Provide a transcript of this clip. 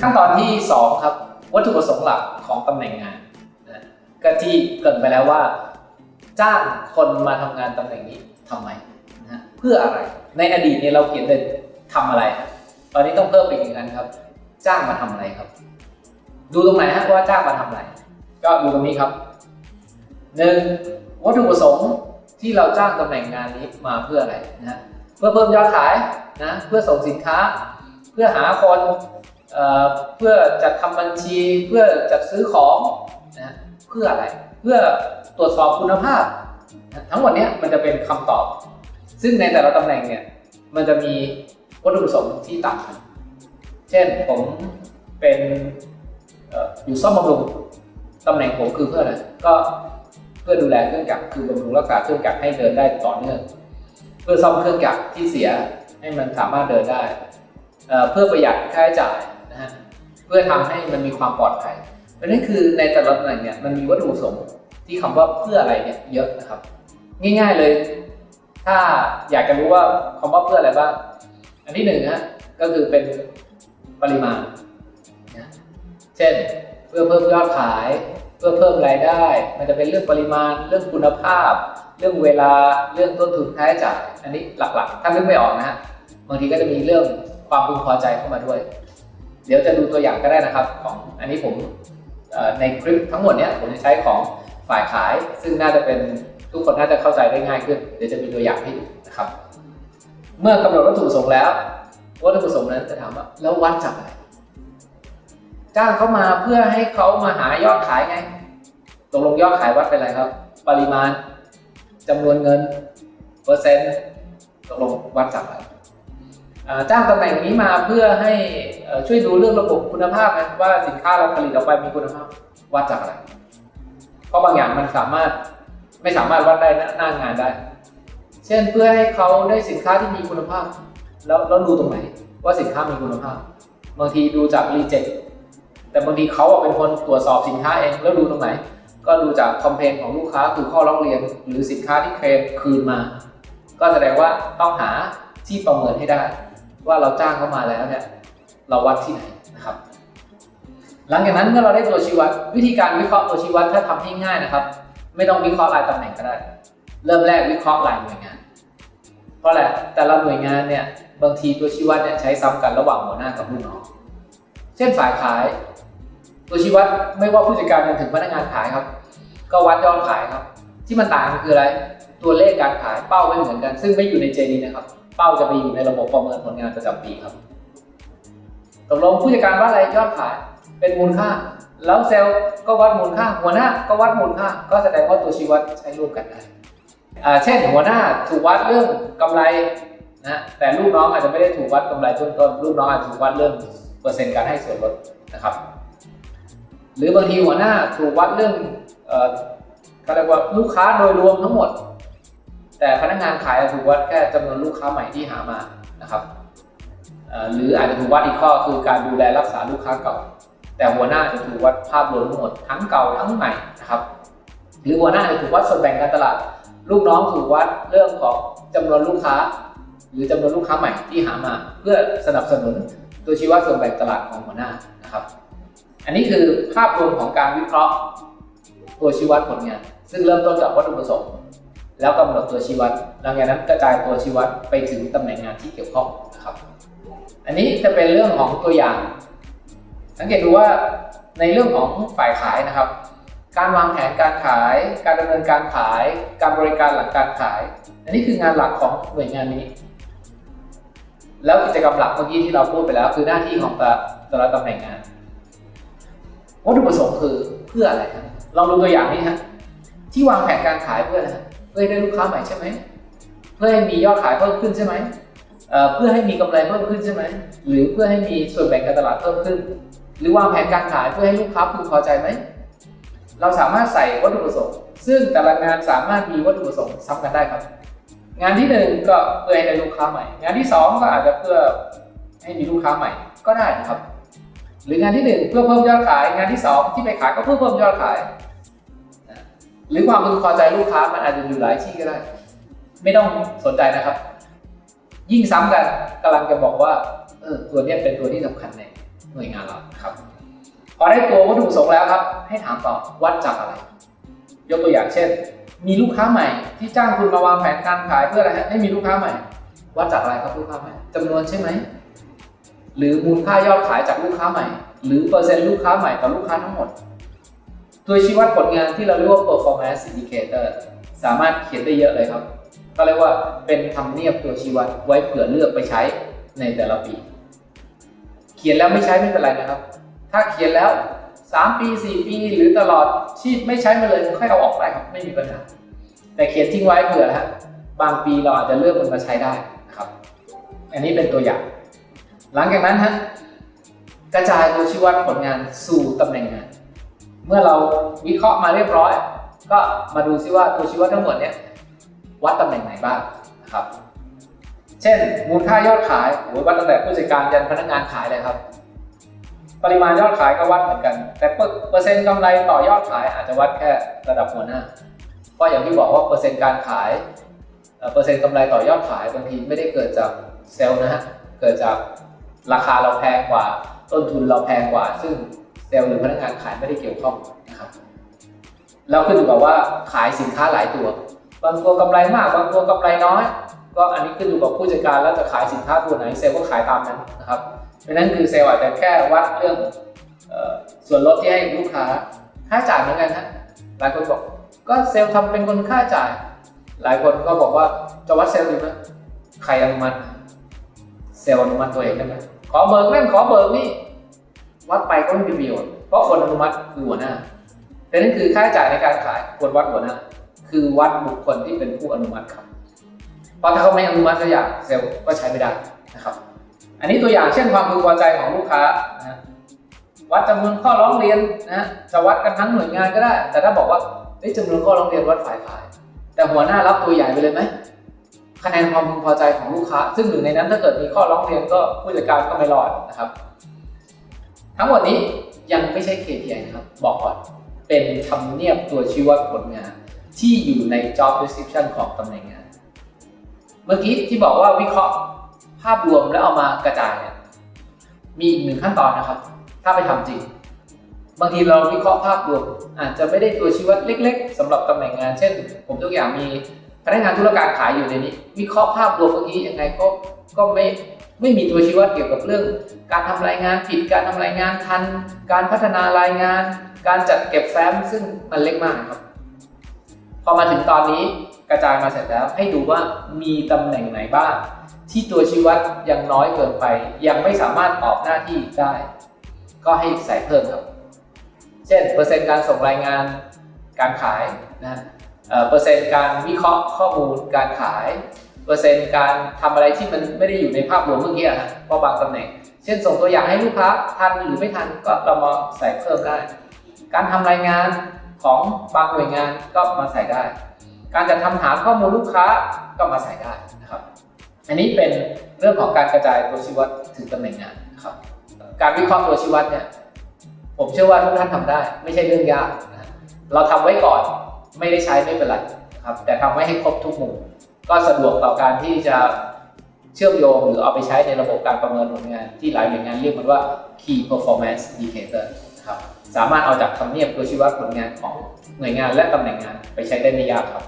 ขั้นตอนที่ 2 ครับ วัตถุประสงค์หลักของตำแหน่งงานนะก็ที่เกินไปแล้วว่า จ้างคนมาทำงานตำแหน่งนี้ทำไมนะเพื่ออะไรในอดีตเนี่ยเราเขียนเลยทำอะไร ตอนนี้ต้องเพิ่มไปอีกอันครับ จ้างมาทำอะไรครับ ดูตรงไหนฮะว่าจ้างมาทำอะไร ก็ดูตรงนี้ครับหนึ่งวัตถุประสงค์ที่เราจ้างตำแหน่งงานนี้มาเพื่ออะไรนะเพื่อเพิ่มยอดขายนะเพื่อส่งสินค้า เพื่อหาคน เพื่อจัดทำบัญชีเพื่อจัดซื้อของนะเพื่ออะไร เพื่อตรวจสอบคุณภาพ ทั้งหมดเนี้ยมันจะเป็นคำตอบ ซึ่งในแต่ละตำแหน่งเนี่ยมันจะมีวัตถุประสงค์ที่ต่างกันเช่นผมเป็นอยู่ซ่อมบำรุงตำแหน่งผมคือเพื่ออะไรก็เพื่อดูแลเครื่องจักรคือบำรุงรักษาเครื่องจักรให้เดินได้ต่อเนื่องเพื่อซ่อมเครื่องจักรที่เสียให้มันสามารถเดินได้ เพื่อประหยัดค่าใช้จ่าย เพื่อทำให้มันมีความปลอดภัยเพราะนั้นคือในแต่ละตำแหน่งเนี่ยมันมีวัตถุประสงค์ที่คำว่าเพื่ออะไรเนี่ยเยอะนะครับ ง่าย ๆเลย ถ้าอยากจะรู้ว่าคำว่าเพื่ออะไรบ้างอันที่หนึ่งฮะก็คือเป็นปริมาณนะเช่น เพื่อเพิ่มยอดขาย เพื่อเพิ่มรายได้ มันจะเป็นเรื่องปริมาณ เรื่องคุณภาพ เรื่องเวลาเรื่องต้นทุนค่าใช้จ่ายอันนี้หลักๆ ถ้านึกไม่ออกนะฮะบางทีก็จะมีเรื่องความพึงพอใจเข้ามาด้วย เดี๋ยวจะดูตัวอย่างก็ได้นะครับของอันนี้ผมในคลิปทั้งหมดเนี้ยผมจะใช้ของฝ่ายขาย ซึ่งน่าจะเป็นทุกคนน่าจะเข้าใจได้ง่ายขึ้น เดี๋ยวจะมีตัวอย่างให้ดูนะครับ เมื่อกำหนดวัตถุประสงค์แล้ววัตถุประสงค์นั้นจะถามว่าแล้ววัดจากอะไรจ้างเขามาเพื่อให้เขามาหายอดขายไงตกลงยอดขายวัดเป็นอะไรครับ ปริมาณจำนวนเงิน เปอร์เซ็นต์ตกลงวัดจากอะไร จ้างตำแหน่งนี้มาเพื่อให้ช่วยดูเรื่องระบบคุณภาพนะว่าสินค้าเราผลิตออกไปมีคุณภาพวัดจากอะไร เพราะบางอย่างมันสามารถไม่สามารถวัดได้หน้านงานได้ เช่นเพื่อให้เขาได้สินค้าที่มีคุณภาพ แล้วแล้วดูตรงไหนว่าสินค้ามีคุณภาพ บางทีดูจากรีเจ็คแต่บางทีเขาเป็นคนตรวจสอบสินค้าเองแล้วดูตรงไหน ก็ดูจากคอมเพลนของลูกค้าคือข้อร้องเรียน หรือสินค้าที่เคลมคืนมา ก็แสดงว่าต้องหาที่ประเมินให้ได้ ว่าเราจ้างเขามาแล้วเนี่ยเราวัดที่ไหนนะครับ หลังจากนั้นเมื่อเราได้ตัวชี้วัด วิธีการวิเคราะห์ตัวชี้วัดถ้าทำให้ง่ายนะครับ ไม่ต้องวิเคราะห์รายตำแหน่งก็ได้ เริ่มแรกวิเคราะห์รายหน่วยงาน เพราะอะไรแต่ละหน่วยงานเนี่ยบางทีตัวชี้วัดเนี่ยใช้ซ้ำกันระหว่างหัวหน้ากับลูกน้อง เช่นฝ่ายขาย ตัวชี้วัดไม่ว่าผู้จัดการจนถึงพนักงานขายครับ ก็วัดยอดขายครับ ที่มันต่างกันคืออะไร ตัวเลขการขายเป้าไม่เหมือนกัน ซึ่งไม่อยู่ในเจนี้นะครับ เป้าจะไปอยู่ในระบบประเมินผลงานประจำปีครับตกลงผู้จัดการวัดอะไรยอดขายเป็นมูลค่า แล้วเซลล์ก็วัดมูลค่า หัวหน้าก็วัดมูลค่า ก็แสดงว่าตัวชี้วัดใช้ร่วมกันได้เช่นหัวหน้าถูกวัดเรื่องกำไรนะแต่ลูกน้องอาจจะไม่ได้ถูกวัดกำไรต้นต้นลูกน้องอาจจะถูกวัดเรื่องเปอร์เซ็นต์การให้ส่วนลดนะครับ หรือบางทีหัวหน้าถูกวัดเรื่องเอ่อเขาเรียกว่าลูกค้าโดยรวมทั้งหมด แต่พนักงานขายอาจถูกวัดแค่จำนวนลูกค้าใหม่ที่หามานะครับหรืออาจจะถูกวัดอีกข้อคือการดูแลรักษาลูกค้าเก่า แต่หัวหน้าจะถูกวัดภาพรวมทั้งหมดทั้งเก่าทั้งใหม่นะครับหรือหัวหน้าจะถูกวัดส่วนแบ่งการตลาด ลูกน้องถูกวัดเรื่องของจำนวนลูกค้า หรือจำนวนลูกค้าใหม่ที่หามา เพื่อสนับสนุนตัวชี้วัดส่วนแบ่งตลาดของหัวหน้านะครับ อันนี้คือภาพรวมของการวิเคราะห์ตัวชี้วัดผลงาน ซึ่งเริ่มต้นจากวัตถุประสงค์ แล้วกำหนดตัวชี้วัดหลังจากนั้นกระจายตัวชี้วัดไปถึงตำแหน่งงานที่เกี่ยวข้องนะครับ อันนี้จะเป็นเรื่องของตัวอย่าง สังเกตดูว่าในเรื่องของฝ่ายขายนะครับ การวางแผนการขาย การดำเนินการขาย การบริการหลังการขาย อันนี้คืองานหลักของหน่วยงานนี้ แล้วกิจกรรมหลักเมื่อกี้ที่เราพูดไปแล้ว คือหน้าที่ของแต่ละตำแหน่งงานวัตถุประสงค์คือเพื่ออะไรครับลองดูตัวอย่างนี้ฮะที่วางแผนการขายเพื่ออะไรฮะ พื่อให้ได้ลูกค้าใหม่ใช่ไหมเพื่อให้มียอดขายเพิ่มขึ้นใช่ไหมเพื่อให้มีกำไรเพิ่มขึ้นใช่ไหมหรือเพื่อให้มีส่วนแบ่งการตลาดเพิ่มขึ้น หรือวางแผนการขายเพื่อให้ลูกค้าพึงพอใจไหมเราสามารถใส่วัตถุประสงค์ ซึ่งแต่ละงานสามารถมีวัตถุประสงค์ซ้ำกันได้ครับ งานที่หนึ่งก็เพื่อให้ได้ลูกค้าใหม่ งานที่สองก็อาจจะเพื่อให้มีลูกค้าใหม่ก็ได้ครับ หรืองานที่หนึ่งเพื่อเพิ่มยอดขาย งานที่สองที่ไปขายก็เพื่อเพิ่มยอดขาย หรือความพึงพอใจลูกค้ามันอาจจะอยู่หลายที่ก็ได้ ไม่ต้องสนใจนะครับ ยิ่งซ้ำกันกำลังจะบอกว่าเออตัวนี้เป็นตัวที่สำคัญในหน่วยงานเราครับ พอได้ตัววัตถุประสงค์แล้วครับ ให้ถามต่อวัดจากอะไร ยกตัวอย่างเช่น มีลูกค้าใหม่ที่จ้างคุณมาวางแผนการขายเพื่ออะไรฮะให้มีลูกค้าใหม่ วัดจากอะไรครับลูกค้าใหม่จำนวนใช่ไหมหรือมูลค่ายอดขายจากลูกค้าใหม่ หรือเปอร์เซ็นต์ลูกค้าใหม่ต่อลูกค้าทั้งหมด ตัวชี้วัดผลงานที่เราเรียกว่า performance indicator สามารถเขียนได้เยอะเลยครับ ก็เรียกว่าเป็นทำเนียบตัวชี้วัดไว้เผื่อเลือกไปใช้ในแต่ละปี เขียนแล้วไม่ใช้ไม่เป็นไรนะครับ ถ้าเขียนแล้ว 3 ปี 4 ปี หรือตลอดชีพไม่ใช้มาเลยค่อยเอาออกได้ครับไม่มีปัญหา แต่เขียนทิ้งไว้เผื่อฮะบางปีเราอาจจะเลือกมันมาใช้ได้นะครับ อันนี้เป็นตัวอย่าง หลังจากนั้นฮะกระจายตัวชี้วัดผลงานสู่ตำแหน่งงาน เมื่อเราวิเคราะห์มาเรียบร้อย ก็มาดูซิว่าตัวชี้วัดทั้งหมดเนี่ยวัดตำแหน่งไหนบ้างนะครับ เช่น มูลค่ายอดขายโอ้ยวัดตั้งแต่ผู้จัดการยันพนักงานขายเลยครับ ปริมาณยอดขายก็วัดเหมือนกัน แต่เปอร์เซ็นต์กำไรต่อยอดขายอาจจะวัดแค่ระดับหัวหน้าเพราะอย่างที่บอกว่าเปอร์เซ็นต์การขายเอ่อเปอร์เซ็นต์กำไรต่อยอดขายบางทีไม่ได้เกิดจากเซลล์นะฮะเกิดจากราคาเราแพงกว่า ต้นทุนเราแพงกว่า ซึ่ง เซลล์หรือพนักงานขายไม่ได้เกี่ยวข้องนะครับแล้วขึ้นอยู่กับว่าขายสินค้าหลายตัว บางตัวกำไรมาก บางตัวกำไรน้อย ก็อันนี้ขึ้นอยู่กับผู้จัดการแล้วจะขายสินค้าตัวไหนเซลล์ก็ขายตามนั้นนะครับเพราะนั้นคือเซลล์อาจจะแค่วัดเรื่องออส่วนลดที่ให้ลูกค้าค่าจ่ายเหมือนกันนะหลายคนบอกก็เซลล์ทำเป็นคนค่าจ่าย หลายคนก็บอกว่าจะวัดเซลล์ดีไหมใครอนุมัติเซลล์อนุมัติตัวเองได้ไหมขอเบิกนั่นขอเบิกนี่ วัดไปก็ไม่มีประโยชน์เพราะคนอนุมัติคือหัวหน้าดังนั้นคือค่าใช้จ่ายในการขายควรวัดหัวหน้า คือวัดบุคคลที่เป็นผู้อนุมัติครับ เพราะถ้าเขาไม่อนุมัติสักอย่างเซลล์ก็ใช้ไม่ได้นะครับ อันนี้ตัวอย่างเช่นความพึงพอใจของลูกค้านะวัดจำนวนข้อร้องเรียนนะจะวัดกันทั้งหน่วยงานก็ได้ แต่ถ้าบอกว่าเฮ้จำนวนข้อร้องเรียนวัดฝ่ายขาย แต่หัวหน้ารับตัวใหญ่ไปเลยไหมคะแนนความพึงพอใจของลูกค้า ซึ่งหนึ่งในนั้นถ้าเกิดมีข้อร้องเรียนก็ผู้จัดการก็ไม่รอดนะครับ ทั้งหมดนี้ยังไม่ใช่ KPI นะครับ บอกก่อน เป็นทำเนียบตัวชี้วัดผลงาน ที่อยู่ใน job description ของตำแหน่งงาน เมื่อกี้ที่บอกว่าวิเคราะห์ภาพรวมแล้วเอามากระจายเนี่ยมีอีกหนึ่งขั้นตอนนะครับ ถ้าไปทำจริง บางทีเราวิเคราะห์ภาพรวม อาจจะไม่ได้ตัวชี้วัดเล็ก ๆสำหรับตำแหน่งงาน เช่น ผมตัวอย่างมีพนักงานธุรการขายอยู่ในนี้ วิเคราะห์ภาพรวมเมื่อกี้ยังไงก็ก็ไม่ ไม่มีตัวชี้วัดเกี่ยวกับเรื่อง การทำรายงานผิดการทำรายงานทัน การพัฒนารายงาน การจัดเก็บแฟ้มซึ่งมันเล็กมากครับ พอมาถึงตอนนี้กระจายมาเสร็จแล้วให้ดูว่ามีตำแหน่งไหนบ้าง ที่ตัวชี้วัดยังน้อยเกินไป ยังไม่สามารถตอบหน้าที่ได้ ก็ให้ใส่เพิ่มครับ เช่นเปอร์เซ็นต์การส่งรายงานการขายนะฮะเอ่อเปอร์เซ็นต์การวิเคราะห์ข้อมูลการขาย เปอร์เซ็นต์การทำอะไรที่มันไม่ได้อยู่ในภาพรวมเมื่อกี้อะฮะเพราะบางตำแหน่ง เช่นส่งตัวอย่างให้ลูกค้าทันหรือไม่ทันก็เรามาใส่เพิ่มได้ การทำรายงานของบางหน่วยงานก็มาใส่ได้ การจัดทำฐานข้อมูลลูกค้าก็มาใส่ได้นะครับ อันนี้เป็นเรื่องของการกระจายตัวชี้วัดถึงตำแหน่งงานนะครับ การวิเคราะห์ตัวชี้วัดเนี่ยผมเชื่อว่าทุกท่านทำได้ ไม่ใช่เรื่องยากนะเราทำไว้ก่อนไม่ได้ใช้ไม่เป็นไรครับแต่ทำไว้ให้ครบทุกมุม ก็สะดวกต่อการที่จะเชื่อมโยงหรือเอาไปใช้ในระบบการประเมินผลงาน ที่หลายหน่วยงานเรียกมันว่า Key Performance Indicator นะครับสามารถเอาจากทำเนียบตัวชี้วัดผลงานของหน่วยงานและตำแหน่งงานไปใช้ได้ไม่ยากครับ